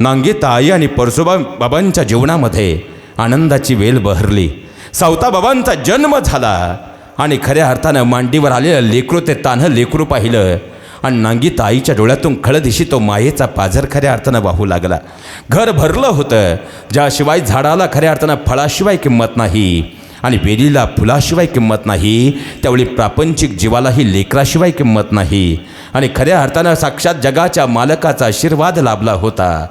नांगीताई आणि परसोबा बाबांच्या जीवनामध्ये आनंदाची वेल बहरली. सावता बाबांचा जन्म झाला. आणि खऱ्या अर्थानं मांडीवर आलेलं लेकरू ते तान्हं लेकरू पाहिलं. आणि नांगीत आईच्या डोळ्यातून खळदिशी तो मायेचा पाझर खऱ्या अर्थानं वाहू लागला. घर भरलं होतं. ज्याशिवाय झाडाला खऱ्या अर्थानं फळाशिवाय किंमत नाही. आणि वेलीला फुलाशिवाय किंमत नाही. त्यावेळी प्रापंचिक जीवालाही लेकराशिवाय किंमत नाही. आणि खऱ्या अर्थानं साक्षात जगाच्या मालकाचा आशीर्वाद लाभला होता.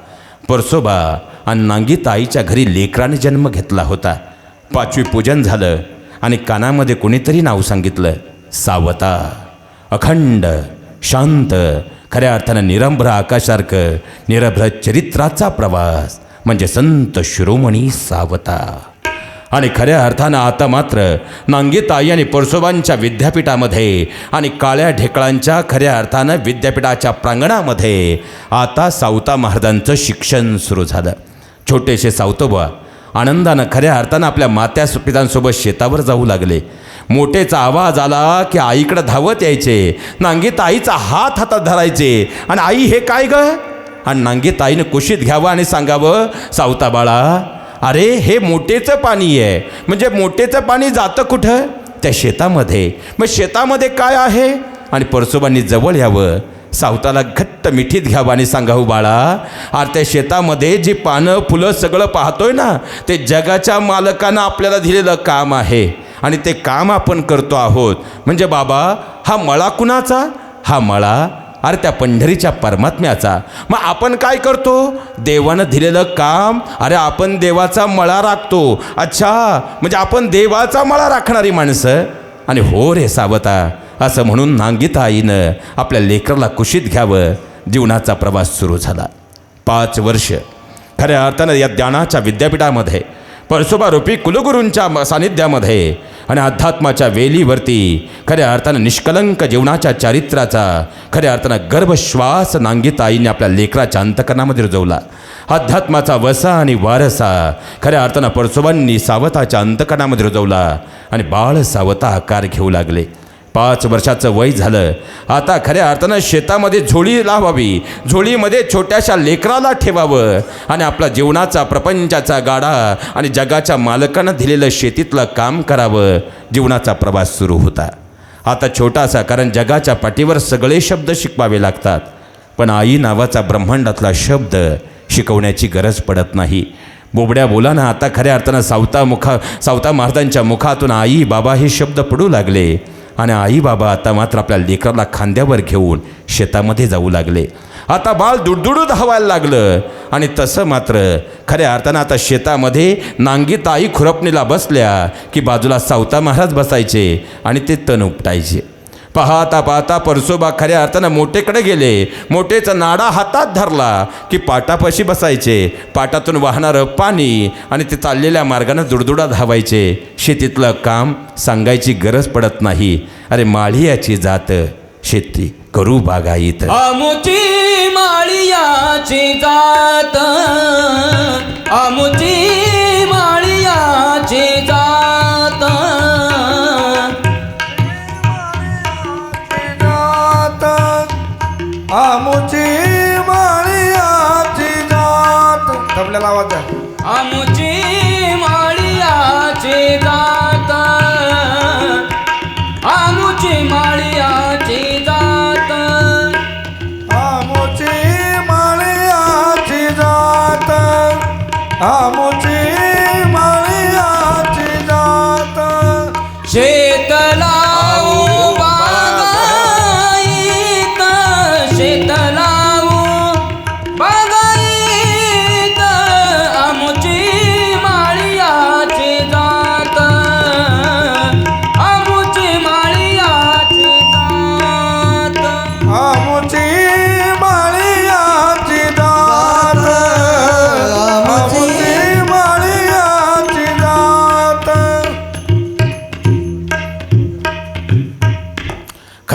परसोबा आणि नांगीत घरी लेकराने जन्म घेतला होता. पाचवी पूजन झालं आणि कानामध्ये कोणीतरी नाव सांगितलं. सावता. अखंड शांत खऱ्या अर्थानं निरंभ्र आकाशासारखं निरभ्र चरित्राचा प्रवास. म्हणजे संत शिरोमणी सावता. आणि खऱ्या अर्थानं आता मात्र नांगीताई आणि परसोबांच्या विद्यापीठामध्ये आणि काळ्या ढेकळांच्या खऱ्या अर्थानं विद्यापीठाच्या प्रांगणामध्ये आता सावता महाराजांचं शिक्षण सुरू झालं. छोटेसे सावतोबा आनंदानं खऱ्या अर्थानं आपल्या मात्या पितांसोबत शेतावर जाऊ लागले. मोठेचा आवाज आला की आईकडं धावत यायचे. नांगीत आईचा हात हातात धरायचे. आणि आई हे काय ग? आणि नांगीत आईनं कुशीत घ्यावं आणि सांगावं सावता बाळा अरे हे मोठेचं पाणी आहे. म्हणजे मोठेचं पाणी जातं कुठं? त्या शेतामध्ये. मग शेतामध्ये काय आहे? आणि परसोबांनी जवळ यावं. सावताला घट्ट मिठीत घ्यावं आणि सांगावं हो बाळा अरे त्या शेतामध्ये जी पानं फुलं सगळं पाहतोय ना ते जगाच्या मालकानं आपल्याला दिलेलं काम आहे. आणि ते काम आपण करतो आहोत. म्हणजे बाबा हा मळा कुणाचा? हा मळा अरे त्या पंढरीच्या परमात्म्याचा. मग आपण काय करतो? देवानं दिलेलं काम अरे आपण देवाचा मळा राखतो. अच्छा म्हणजे आपण देवाचा मळा राखणारी माणसं? आणि हो रे सावता असं म्हणून नांगिता आईनं आपल्या लेकराला कुशीत घ्यावं. जीवनाचा प्रवास सुरू झाला. पाच वर्ष. खऱ्या अर्थानं या ज्ञानाच्या विद्यापीठामध्ये परशुबारूपी कुलगुरूंच्या म- सानिध्यामध्ये आणि अध्यात्माच्या वेलीवरती खऱ्या अर्थानं निष्कलंक जीवनाच्या चारित्र्याचा खऱ्या अर्थानं गर्भश्वास नांगीत आईने आपल्या लेकराच्या अंतकरणामध्ये रुजवला. अध्यात्माचा वसा आणि वारसा खऱ्या अर्थानं परसोबांनी सावताच्या अंतकरणामध्ये रुजवला आणि बाळ सावता आकार घेऊ लागले. पाच वर्षाचं वय झालं. आता खऱ्या अर्थानं शेतामध्ये झोळी लावावी झोळीमध्ये छोट्याशा लेकराला ठेवावं आणि आपला जीवनाचा प्रपंचाचा गाडा आणि जगाच्या मालकानं दिलेलं शेतीतलं काम करावं. जीवनाचा प्रवास सुरू होता. आता छोटासा कारण जगाच्या पाठीवर सगळे शब्द शिकवावे लागतात. पण आई नावाचा ब्रह्मांडातला शब्द शिकवण्याची गरज पडत नाही. बोबड्या बोलानं आता खऱ्या अर्थानं सावता मुखा सावता महाराजांच्या मुखातून आई बाबा हे शब्द पडू लागले. आणि आई बाबा आता मात्र आपल्या लेकराला खांद्यावर घेऊन शेतामध्ये जाऊ लागले. आता बाळ दुडदुडू धावायला लागलं. आणि तसं मात्र खऱ्या अर्थानं आता शेतामध्ये नांगी ताई खुरपणीला बसल्या की बाजूला सावता महाराज बसायचे आणि ते तण उपटायचे. पाहता पाहता परसोबा खऱ्या अर्थानं मोठेकडे गेले. मोठेचा नाडा हातात धरला की पाटापाशी बसायचे. पाटातून वाहणारं पाणी आणि ते चाललेल्या मार्गानं दुडदुडा धावायचे. शेतीतलं काम सांगायची गरज पडत नाही. अरे माळियाची जात शेती करू बागायत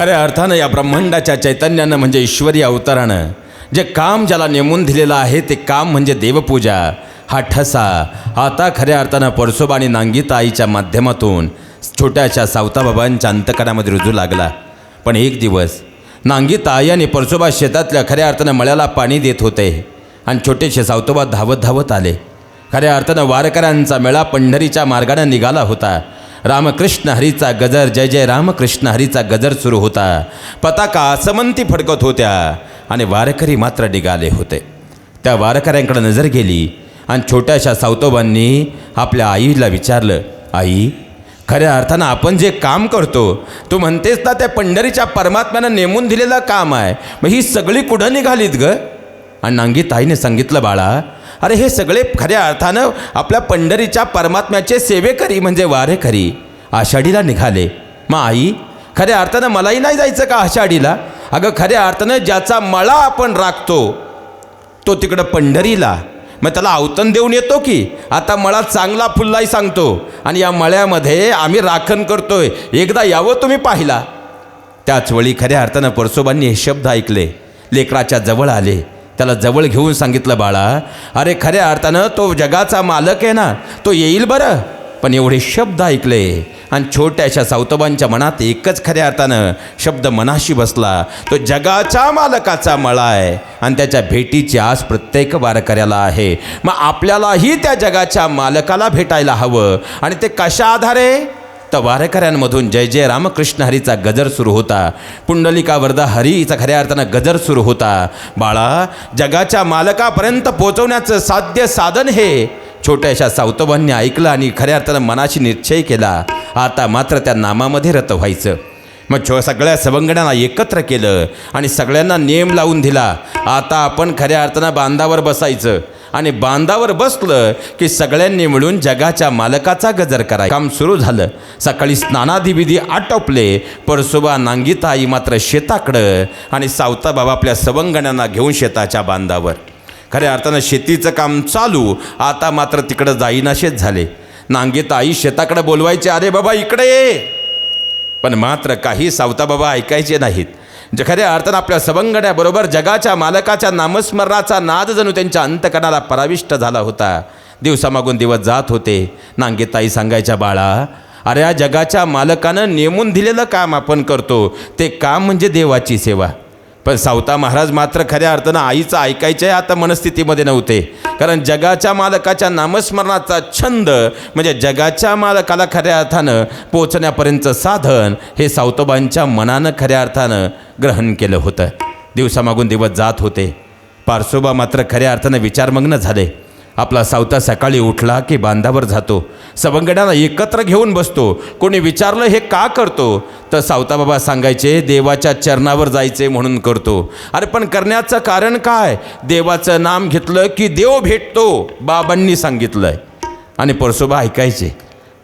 खऱ्या अर्थानं या ब्रह्मांडाच्या चैतन्यानं म्हणजे ईश्वरी अवतारानं जे काम ज्याला नेमून दिलेलं आहे ते काम म्हणजे देवपूजा. हा ठसा आता खऱ्या अर्थानं परसोबा आणि नांगीता आईच्या माध्यमातून छोट्याशा सावताबाबांच्या अंतकणामध्ये रुजू लागला. पण एक दिवस नांगीता आई आणि परसोबा शेतातल्या खऱ्या अर्थानं मळ्याला पाणी देत होते आणि छोटेसे सावतोबा धावत धावत आले. खऱ्या अर्थानं वारकऱ्यांचा मेळा पंढरीच्या मार्गाने निघाला होता. रामकृष्ण हरीचा गजर जय जय रामकृष्ण हरीचा गजर सुरू होता. पताका असमंती फडकत होत्या आणि वारकरी मात्र निघाले होते. त्या वारकऱ्यांकडे नजर गेली आणि छोट्याशा सावतोबांनी आपल्या आईला विचारलं आई खऱ्या अर्थानं आपण जे काम करतो तू म्हणतेस ना त्या पंढरीच्या परमात्म्यानं नेमून दिलेलं काम आहे मग ही सगळी कुठं निघालीत ग? आणि नांगी ताईने सांगितलं बाळा अरे हे सगळे खऱ्या अर्थानं आपल्या पंढरीच्या परमात्म्याचे सेवेकरी म्हणजे वारेकरी. आषाढीला निघाले. मग आई खऱ्या अर्थानं मलाही नाही जायचं का आषाढीला? अगं खऱ्या अर्थानं ज्याचा मळा आपण राखतो तो तिकडं पंढरीला. मग त्याला अवतन देऊन येतो की आता मळा चांगला फुललाही सांगतो. आणि या मळ्यामध्ये आम्ही राखण करतोय. एकदा यावं तुम्ही पाहिला. त्याचवेळी खऱ्या अर्थानं परसोबांनी हे शब्द ऐकले. लेकराच्या जवळ आले. त्याला जवळ घेऊन सांगितलं बाळा अरे खऱ्या अर्थानं तो जगाचा मालक आहे ना तो येईल बरं. पण एवढे शब्द ऐकले आणि छोट्याशा सावतोबांच्या मनात एकच खऱ्या अर्थानं शब्द मनाशी बसला तो जगाच्या मालकाचा मळा आहे आणि त्याच्या भेटीची आज प्रत्येक वारकऱ्याला आहे. मग आपल्यालाही त्या जगाच्या मालकाला भेटायला हवं आणि ते कशा आधारे? तर वारकऱ्यांमधून जय जय रामकृष्ण हरीचा गजर सुरू होता. पुंडलिका वरदा हरीचा खऱ्या अर्थानं गजर सुरू होता. बाळा जगाच्या मालकापर्यंत पोचवण्याचं साध्य साधन हे. छोट्याशा सावतोबांनी ऐकलं आणि खऱ्या अर्थानं मनाशी निश्चय केला. आता मात्र त्या नामामध्ये रत व्हायचं. मग छो सगळ्या सवंगड्यांना एकत्र केलं आणि सगळ्यांना नेम लावून दिला. आता आपण खऱ्या अर्थानं बांधावर बसायचं. आणि बांधावर बसलं की सगळ्यांनी मिळून जगाच्या मालकाचा गजर कराय काम सुरू झालं. सकाळी स्नानादिविधी आटोपले. परसोबा नांगीता आई मात्र शेताकडं आणि सावता बाबा आपल्या सवंगण्यांना घेऊन शेताच्या बांधावर. खऱ्या अर्थानं शेतीचं काम चालू. आता मात्र तिकडं जाईनाशेच झाले. नांगीताई शेताकडं शेताकडे बोलवायचे अरे बाबा इकडे पण मात्र काही सावता बाबा ऐकायचे नाहीत. जे खऱ्या अर्थानं आपल्या सवंगड्याबरोबर जगाच्या मालकाच्या नामस्मरणाचा नाद जणू त्यांच्या अंतकणाला पराविष्ट झाला होता. दिवसामागून दिवस जात होते. नांगेताई सांगायच्या बाळा अरे या जगाच्या मालकानं नेमून दिलेलं काम आपण करतो. ते काम म्हणजे देवाची सेवा. पण सावता महाराज मात्र खऱ्या अर्थानं आईचं ऐकायचे आता मनस्थितीमध्ये नव्हते. कारण जगाच्या मालकाच्या नामस्मरणाचा छंद म्हणजे जगाच्या मालकाला खऱ्या अर्थानं पोचण्यापर्यंतचं साधन हे सावतोबांच्या मनानं खऱ्या अर्थानं ग्रहण केलं होतं. दिवसामागून दिवस जात होते. पार्सोबा मात्र खऱ्या अर्थानं विचारमग्न झाले. आपला सावता सकाळी उठला की बांधावर जातो. सवंगड्यांना एकत्र घेऊन बसतो. कोणी विचारलं हे का करतो? तर सावता बाबा सांगायचे देवाच्या चरणावर जायचे म्हणून करतो. अरे पण करण्याचं कारण काय? देवाचं नाम घेतलं की देव भेटतो बाबांनी सांगितलंय. आणि परसोबा ऐकायचे.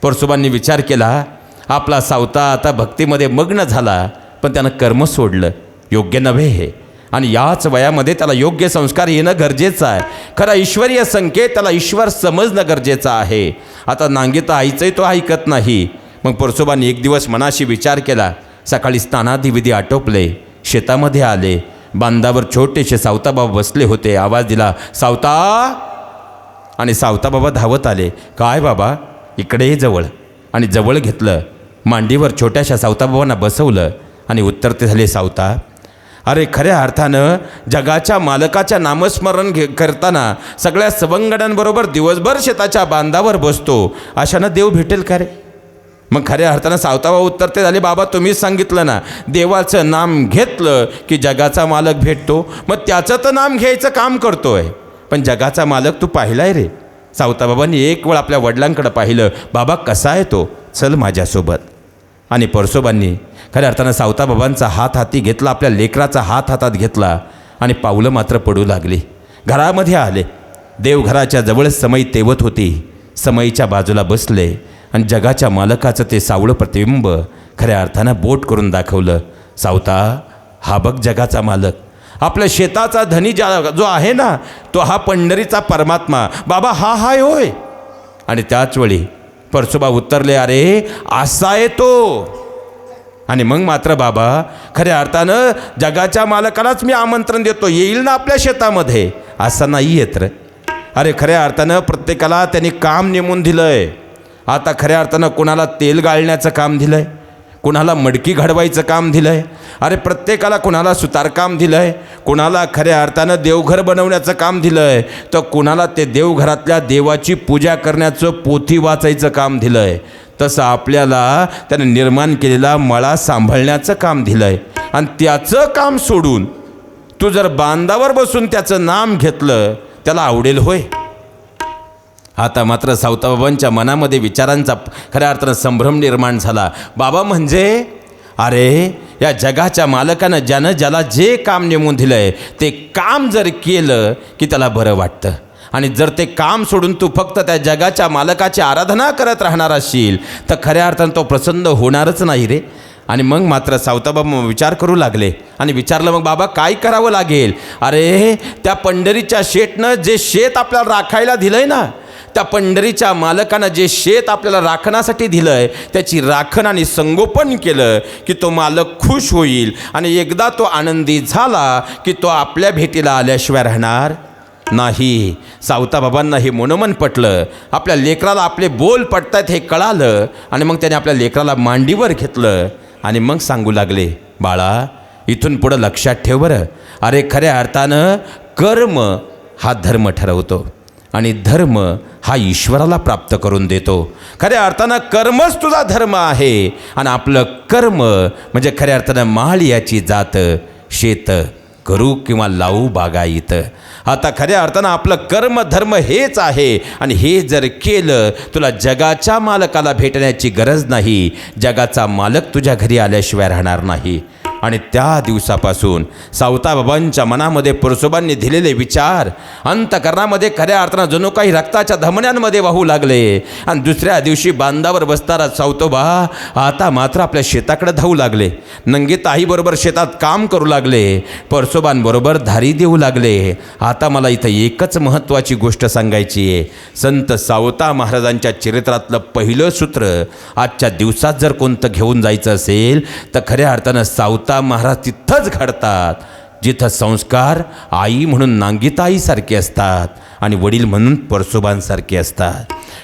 परसोबांनी विचार केला आपला सावता आता भक्तीमध्ये मग्न झाला पण त्यानं कर्म सोडलं. योग्य नव्हे हे. आणि याच वयामध्ये त्याला योग्य संस्कार येणं गरजेचं आहे. खरा ईश्वरीय संकेत त्याला ईश्वर समजणं गरजेचं आहे. आता नांगीता आईचंही तो ऐकत नाही. मग परसोबाने एक दिवस मनाशी विचार केला. सकाळी स्नानाधिविधी आटोपले. शेतामध्ये आले. बांधावर छोटेसे सावताबाबा बसले होते. आवाज दिला सावता! आणि सावताबाबा धावत आले. काय बाबा? इकडे जवळ. आणि जवळ घेतलं. मांडीवर छोट्याशा सावताबाबांना बसवलं. आणि उत्तर ते झाले सावता अरे खऱ्या अर्थानं जगाच्या मालकाच्या नामस्मरण घे करताना सगळ्या सवंगड्यांबरोबर दिवसभर शेताच्या बांधावर बसतो. अशानं देव भेटेल का रे? मग खऱ्या अर्थानं सावतावा उत्तर ते झाले बाबा तुम्हीच सांगितलं ना देवाचं नाम घेतलं की जगाचा मालक भेटतो. मग त्याचं तर नाम घ्यायचं काम करतोय. पण जगाचा मालक तू पाहिलाय रे? सावताबाबांनी एक वेळ आपल्या वडिलांकडं पाहिलं बाबा कसा आहे तो? चल माझ्यासोबत. आणि परसोबांनी खऱ्या अर्थानं सावताबाबांचा हात हाती घेतला आपल्या लेकराचा हात हातात घेतला आणि पावलं मात्र पडू लागली. घरामध्ये आले. देवघराच्या जवळ समई तेवत होती. समईच्या बाजूला बसले आणि जगाच्या मालकाचं ते सावळं प्रतिबिंब खऱ्या अर्थानं बोट करून दाखवलं. सावता हा बघ जगाचा मालक. आपल्या शेताचा धनी ज्या जो आहे ना तो हा पंढरीचा परमात्मा. बाबा हा हाय होय. आणि त्याच वेळी परसोबा उत्तरले अरे असा येतो आणि मग मात्र बाबा खऱ्या अर्थानं जगाच्या मालकालाच मी आमंत्रण देतो येईल ना आपल्या शेतामध्ये? असं नाही येत रे. अरे खऱ्या अर्थानं प्रत्येकाला त्यांनी काम नेमून दिलं आहे आता खऱ्या अर्थानं कोणाला तेल गाळण्याचं काम दिलं आहे कुणाला मडकी घडवायचं काम दिलं आहे अरे प्रत्येकाला कुणाला सुतारकाम दिलं आहे कुणाला खऱ्या अर्थानं देवघर बनवण्याचं काम दिलं आहे तर कुणाला ते देवघरातल्या देवाची पूजा करण्याचं पोथी वाचायचं काम दिलं आहे तसं आपल्याला त्यानं निर्माण केलेला मळा सांभाळण्याचं काम दिलं आहे आणि त्याचं काम सोडून तू जर बांधावर बसून त्याचं नाम घेतलं त्याला आवडेल होय? आता मात्र सावताबाबांच्या मनामध्ये विचारांचा खऱ्या अर्थानं संभ्रम निर्माण झाला. बाबा म्हणजे अरे या जगाच्या मालकानं ज्यानं ज्याला जे काम नेमून दिलं आहे ते काम जर केलं की त्याला बरं वाटतं. आणि जर ते काम सोडून तू फक्त त्या जगाच्या मालकाची आराधना करत राहणार असशील तर खऱ्या अर्थानं तो प्रसन्न होणारच नाही रे. आणि मग मात्र सावताबाबा विचार करू लागले आणि विचारलं मग बाबा काय करावं लागेल? अरे त्या पंढरीच्या शेटनं जे शेत आपल्याला राखायला दिलं आहे ना त्या पंढरीच्या मालकानं जे शेत आपल्याला राखण्यासाठी दिलं आहे त्याची राखण आणि संगोपन केलं की तो मालक खुश होईल आणि एकदा तो आनंदी झाला की तो आपल्या भेटीला आल्याशिवाय राहणार नाही. सावताबाबांना हे मनोमन पटलं. आपल्या लेकराला आपले बोल पटतायत हे कळालं आणि मग त्याने आपल्या लेकराला मांडीवर घेतलं आणि मग सांगू लागले बाळा इथून पुढं लक्षात ठेव बरं. अरे खऱ्या अर्थानं कर्म हा धर्म ठरवतो आणि धर्म हा ईश्वराला प्राप्त करून देतो. खऱ्या अर्थानं कर्मच तुझा धर्म आहे. आणि आपलं कर्म म्हणजे खऱ्या अर्थानं माळ याची जात शेत करू किंवा लावू बागायत. आता खऱ्या अर्थानं आपलं कर्म धर्म हेच आहे. आणि हे जर केलं तुला जगाच्या मालकाला भेटण्याची गरज नाही. जगाचा मालक तुझ्या घरी आल्याशिवाय राहणार नाही. आणि त्या दिवसापासून सावताबाबांच्या मनामध्ये परसोबांनी दिलेले विचार अंतकरणामध्ये खऱ्या अर्थानं जणू काही रक्ताच्या धमन्यांमध्ये वाहू लागले. आणि दुसऱ्या दिवशी बांधावर बसताना सावतोबा आता मात्र आपल्या शेताकडे धावू लागले. नंगी ताईबरोबर शेतात काम करू लागले. परसोबांबरोबर धारी देऊ लागले. आता मला इथं एकच महत्त्वाची गोष्ट सांगायची आहे. संत सावता महाराजांच्या चरित्रातलं पहिलं सूत्र आजच्या दिवसात जर कोणतं घेऊन जायचं असेल तर खऱ्या अर्थानं सावता महाराज तिथंच घडतात जिथं संस्कार आई म्हणून नांगिताईसारखे असतात आणि वडील म्हणून परशुबांसारखे असतात.